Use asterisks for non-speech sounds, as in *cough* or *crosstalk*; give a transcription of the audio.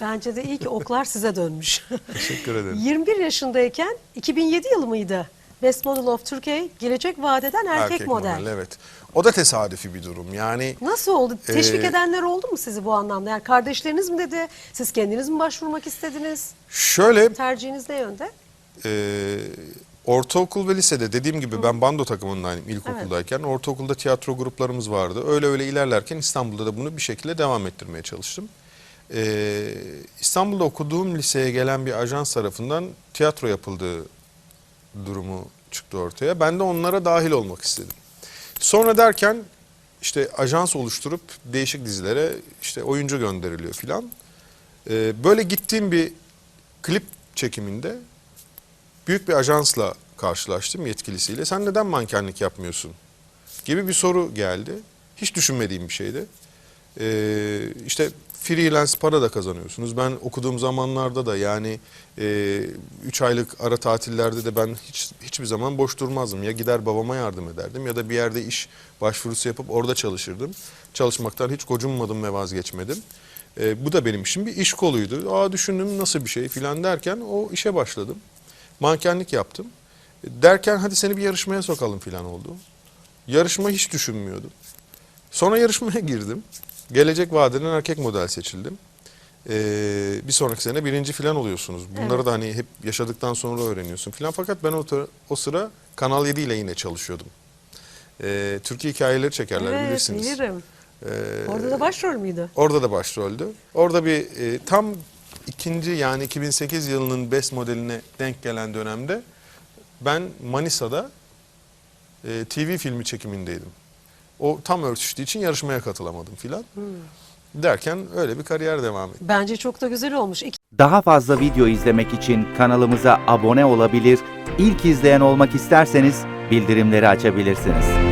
Bence de iyi ki oklar size dönmüş. *laughs* Teşekkür ederim. 21 yaşındayken 2007 yılı mıydı? Best Model of Türkiye gelecek vadeden erkek, model. Evet. O da tesadüfi bir durum. Yani Nasıl oldu? Teşvik Ee, edenler oldu mu sizi bu anlamda? Yani kardeşleriniz mi dedi? Siz kendiniz mi başvurmak istediniz? şöyle Tercihiniz ne yönde? e, ortaokul ve lisede dediğim gibi ben bando takımındaydım ilkokuldayken. Ortaokulda tiyatro gruplarımız vardı. Öyle öyle ilerlerken İstanbul'da da bunu bir şekilde devam ettirmeye çalıştım. E, İstanbul'da okuduğum liseye gelen bir ajans tarafından tiyatro yapıldığı durumu çıktı ortaya. Ben de onlara dahil olmak istedim. Sonra derken işte ajans oluşturup değişik dizilere işte oyuncu gönderiliyor filan. Ee, böyle gittiğim bir klip çekiminde büyük bir ajansla karşılaştım yetkilisiyle. Sen neden mankenlik yapmıyorsun? Gibi bir soru geldi. Hiç düşünmediğim bir şeydi. Ee, işte freelance para da kazanıyorsunuz. Ben okuduğum zamanlarda da yani 3 aylık ara tatillerde de ben hiç hiçbir zaman boş durmazdım. Ya gider babama yardım ederdim ya da bir yerde iş başvurusu yapıp orada çalışırdım. Çalışmaktan hiç gocunmadım ve vazgeçmedim. Ee, bu da benim için bir iş koluydu. Aa düşündüm nasıl bir şey filan derken o işe başladım. Mankenlik yaptım. Derken hadi seni bir yarışmaya sokalım filan oldu. Yarışma hiç düşünmüyordum. Sonra yarışmaya *laughs* girdim. Gelecek vadeden erkek model seçildim. Ee, bir sonraki sene birinci filan oluyorsunuz. Bunları Evet. da hani hep yaşadıktan sonra öğreniyorsun filan. Fakat ben o, o sıra Kanal 7 ile yine çalışıyordum. Ee, Türkiye hikayeleri çekerler evet, bilirsiniz. bilirim. Ee, Orada da başrol müydü? Orada da başroldü. Orada bir e, tam ikinci yani 2008 yılının best modeline denk gelen dönemde ben Manisa'da e, TV filmi çekimindeydim. O tam örtüştüğü için yarışmaya katılamadım filan. Derken öyle bir kariyer devam etti. Bence çok da güzel olmuş. İki Daha fazla video izlemek için kanalımıza abone olabilir, ilk izleyen olmak isterseniz bildirimleri açabilirsiniz.